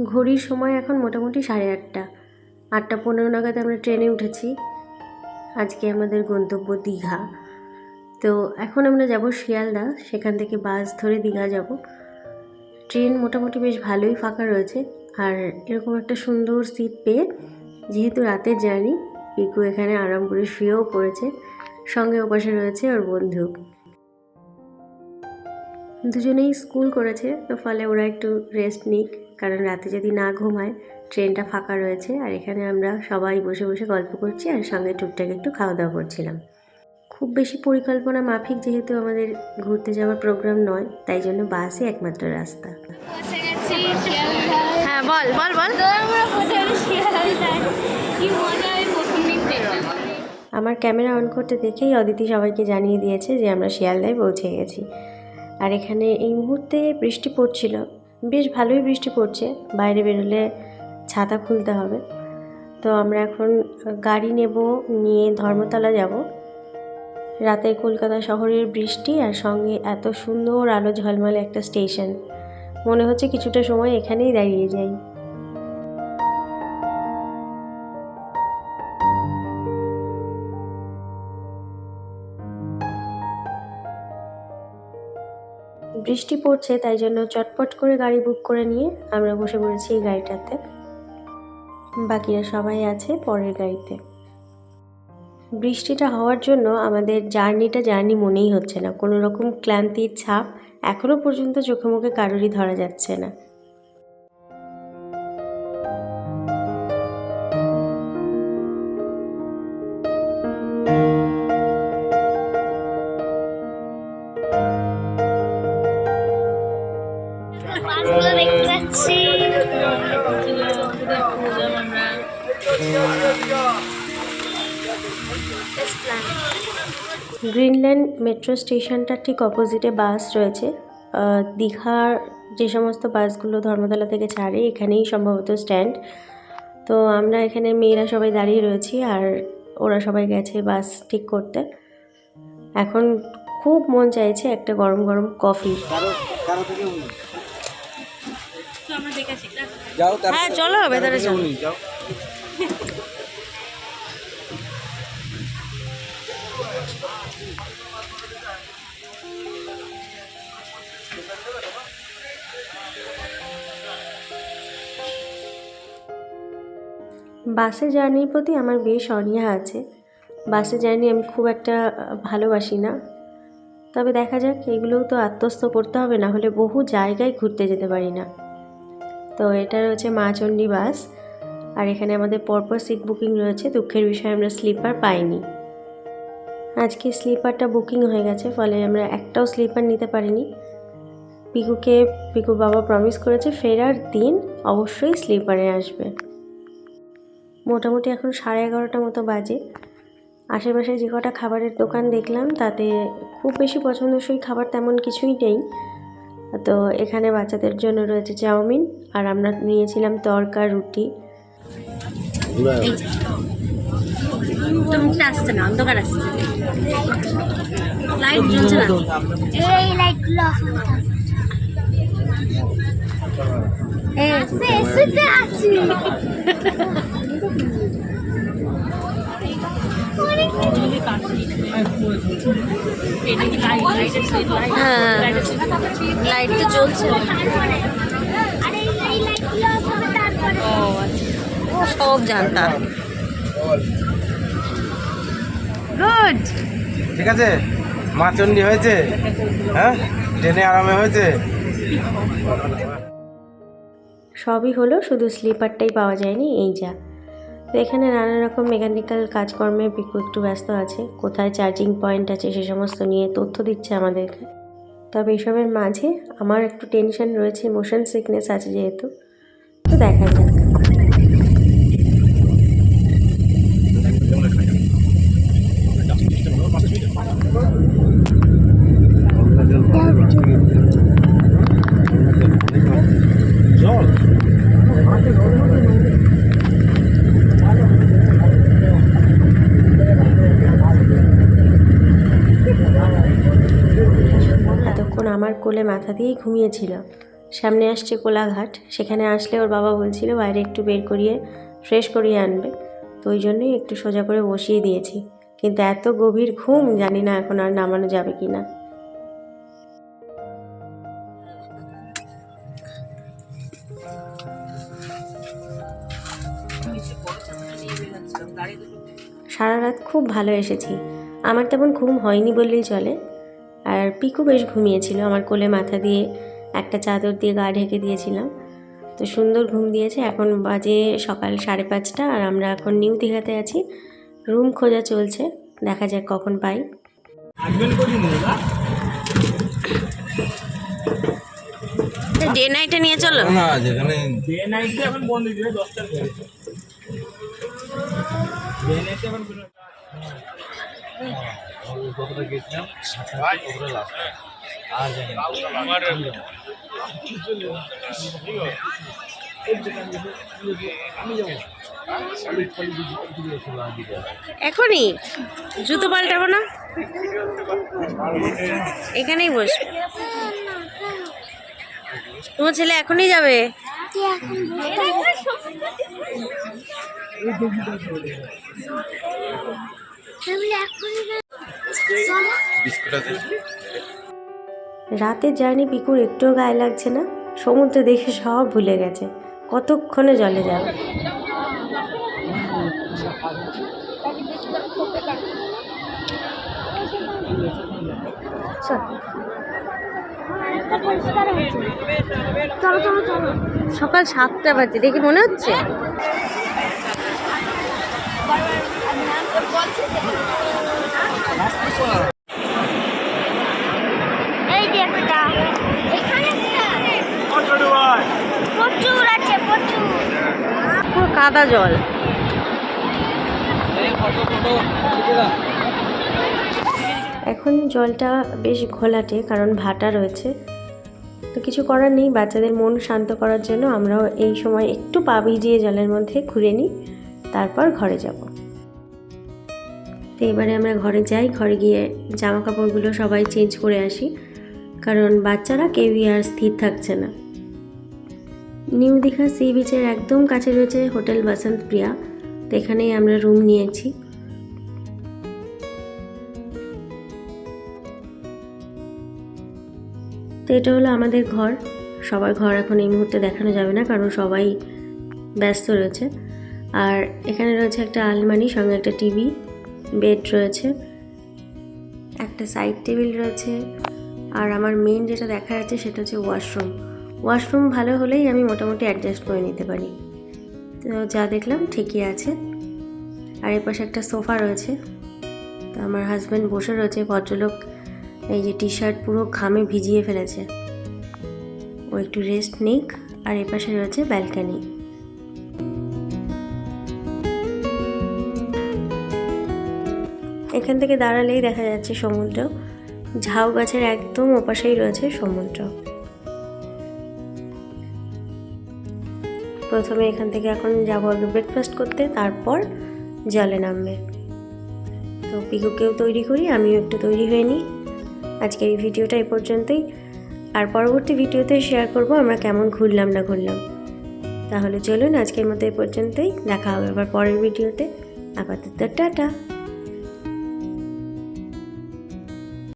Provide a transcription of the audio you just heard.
ঘড়ির সময় এখন মোটামুটি সাড়ে আটটা। আটটা পনেরো নাগাদ আমরা ট্রেনে উঠেছি। আজকে আমাদের গন্তব্য দীঘা। তো এখন আমরা যাব শিয়ালদা। সেখান থেকে বাস ধরে দীঘা যাব। ট্রেন মোটামুটি বেশ ভালোই ফাঁকা রয়েছে। আর এরকম একটা সুন্দর সিট পেয়ে যেহেতু রাতের জার্নি পিকু এখানে আরাম করে শুয়েও পড়েছে। সঙ্গে ওপাশে রয়েছে ওর বন্ধু। দুজনেই স্কুল করেছে, তো ফলে ওরা একটু রেস্ট নিক। কারণ রাতে যদি না ঘুমায় ট্রেনটা ফাঁকা রয়েছে আর এখানে আমরা সবাই বসে বসে গল্প করছি আর সঙ্গে টুকটাক একটু খাওয়া দাওয়া করছিলাম। খুব বেশি পরিকল্পনা মাফিক যেহেতু আমাদের ঘুরতে যাওয়ার প্রোগ্রাম নয় তাই জন্য বাসই একমাত্র রাস্তা। হ্যাঁ বল। আমার ক্যামেরা অন করতে দেখেই অদিতি সবাইকে জানিয়ে দিয়েছে যে আমরা শিয়ালদায় পৌঁছে গেছি। আর এখানে এই মুহূর্তে বৃষ্টি পড়ছিল। বেশ ভালোই বৃষ্টি পড়ছে, বাইরে বেরোলে ছাতা খুলতে হবে। তো আমরা এখন গাড়ি নেব, নিয়ে ধর্মতলা যাব। রাতে কলকাতা শহরের বৃষ্টি আর সঙ্গে এত সুন্দর আলো ঝলমলে একটা স্টেশন। মনে হচ্ছে কিছুটা সময় এখানেই দাঁড়িয়ে যাই। বৃষ্টি পড়ছে, তাই জন্য চটপট করে গাড়ি বুক করে নিয়ে আমরা বসে পড়েছি এই গাড়িটাতে। বাকিরা সবাই আছে পরের গাড়িতে। বৃষ্টিটা হওয়ার জন্য আমাদের জার্নিটা জার্নি মনেই হচ্ছে না। কোনো রকম ক্লান্তির ছাপ এখনও পর্যন্ত চোখে মুখে কারোরই ধরা যাচ্ছে না। পাচ্ছি গ্রিনল্যান্ড মেট্রো স্টেশনটার ঠিক অপোজিটে বাস রয়েছে। দীঘার যে সমস্ত বাসগুলো ধর্মতলা থেকে ছাড়ে এখানেই সম্ভবত স্ট্যান্ড। তো আমরা এখানে মেয়েরা সবাই দাঁড়িয়ে রয়েছি আর ওরা সবাই গেছে বাস ঠিক করতে। এখন খুব মন চাইছে একটা গরম গরম কফি। যাও হ্যাঁ চলো ভেতরে চলো। যাও। বাসে জার্নির প্রতি আমার বেশ অনীহা আছে। বাসে জার্নি আমি খুব একটা ভালোবাসি না। তবে দেখা যাক এগুলোও তো আত্মস্থ করতে হবে না হলে বহু জায়গায় ঘুরতে যেতে পারি না। তো এটা রয়েছে মাচণ্ডী বাস। আর এখানে আমাদের পরপর সিট বুকিং রয়েছে, দুঃখের বিষয়ে আমরা স্লিপার পাইনি। আজকে স্লিপারটা বুকিং হয়ে গেছে, ফলে আমরা একটাও স্লিপার নিতে পারিনি। পিকুকে পিকু বাবা প্রমিস করেছে ফেরার দিন অবশ্যই স্লিপারে আসবে। মোটামুটি এখন সাড়ে এগারোটা মতো বাজে। আশেপাশে যে কটা খাবারের দোকান দেখলাম, তাতে খুব বেশি পছন্দসই খাবার তেমন কিছুই নেই। তো এখানে বাচ্চাদের জন্য রয়েছে চাউমিন আর আমরা নিয়েছিলাম তরকা রুটি। তো হ্যাঁ লাইট তো জ্বলছে। আরে এই লাইটগুলো হবে তারপরে ও আচ্ছা সব জানতাম। গুড ঠিক আছে? মাচন্ডি হয়েছে? হ্যাঁ? ট্রেনে আরামে হয়েছে? সবই হলো শুধু স্লিপারটাই পাওয়া যায়নি এই যা। তো এখানে নানা রকম মেকানিক্যাল কাজকর্মে পিকু একটু ব্যস্ত আছে। কোথায় চার্জিং পয়েন্ট আছে সে সমস্ত নিয়ে তথ্য দিচ্ছে আমাদেরকে। তবে এসবের মাঝে আমার একটু টেনশন রয়েছে মোশন সিকনেস আছে যেহেতু তো দেখা যাক এতক্ষণ আমার কোলে মাথা দিয়েই ঘুমিয়েছিল। সামনে আসছে কোলাঘাট। সেখানে আসলে ওর বাবা বলছিল, বাইরে একটু বের করিয়ে, ফ্রেশ করিয়ে আনবে। তো ওই জন্যই একটু সোজা করে বসিয়ে দিয়েছি। কিন্তু এত গভীর ঘুম, জানি না এখন আর নামানো যাবে কি না সারা রাত খুব ভালো এসেছি। আমার তেমন ঘুম হয়নি বললেই চলে। আর পিকু বেশ ঘুমিয়েছিল। আমার কোলে মাথা দিয়ে একটা চাদর দিয়ে গা ঢেকে দিয়েছিলাম। তো সুন্দর ঘুম দিয়েছে। এখন বাজে সকাল সাড়ে পাঁচটা আর আমরা এখন নিউ দীঘাতে আছি। রুম খোঁজা চলছে। দেখা যাক কখন পাই। ডে নাইটে নিয়ে চলো। না যেখানে কতটা গেছিলাম? কতটা লাস্ট আর জানি এখনই? জুতো পাল্টাবো না? এখানেই বস তোমার ছেলে এখনই যাবে। রাতের জার্নি পিকুর একটুও গায়ে লাগছে না। সমুদ্র দেখে সব ভুলে গেছে। কতক্ষণে জলে যাবে? সকাল সাতটা বাজে, দেখে মনে হচ্ছে? এই যে একটা। এখানে প্রচুর আছে প্রচুর। পুরো কাদা জল। এখন জলটা বেশ ঘোলাটে কারণ ভাটা রয়েছে। তো কিছু করার নেই বাচ্চাদের মন শান্ত করার জন্য আমরাও এই সময় একটু পা ভিজিয়ে জলের মধ্যে ঘুরে নিই তারপর ঘরে যাব। তো এবারে আমরা ঘরে যাই, ঘরে গিয়ে জামা কাপড়গুলো সবাই চেঞ্জ করে আসি। কারণ বাচ্চারা কেউই আর স্থির থাকছে না। নিউ দীঘা সি বিচের একদম কাছে রয়েছে হোটেল বসন্ত প্রিয়া তো এখানেই আমরা রুম নিয়েছি। তো এটা হলো আমাদের ঘর। সবার ঘর এখন এই মুহূর্তে দেখানো যাবে না, কারণ সবাই ব্যস্ত রয়েছে। আর এখানে রয়েছে একটা আলমারি, সঙ্গে একটা টিভি। বেড রয়েছে, একটা সাইড টেবিল রয়েছে, আর আমার মেন যেটা দেখা যাচ্ছে সেটা হচ্ছে ওয়াশরুম ওয়াশরুম ভালো হলেই আমি মোটামুটি অ্যাডজাস্ট করে নিতে পারি। তো যা দেখলাম ঠিকই আছে। আর এর পাশে একটা সোফা রয়েছে। তো আমার হাজব্যান্ড বসে রয়েছে, ভদ্রলোক এই যে টি শার্ট পুরো ঘামে ভিজিয়ে ফেলেছে। ও একটু রেস্ট নিক, আর এ পাশে রয়েছে ব্যালকানি এখান থেকে দাঁড়ালেই দেখা যাচ্ছে সমুদ্র। ঝাউ গাছের একদম ওপাশেই রয়েছে সমুদ্র। প্রথমে এখান থেকে এখন যাব আগে ব্রেকফাস্ট করতে, তারপর জলে নামবে। তো পিকুকেও তৈরি করি, আমিও একটু তৈরি হয়ে নিই। আজকের এই ভিডিওটা এই পর্যন্তই। আর পরবর্তী ভিডিওতে শেয়ার করব আমরা কেমন ঘুরলাম না ঘুরলাম। তাহলে চলুন আজকের মতো এই পর্যন্তই। দেখা হবে আবার পরের ভিডিওতে। আপাতত টাটা।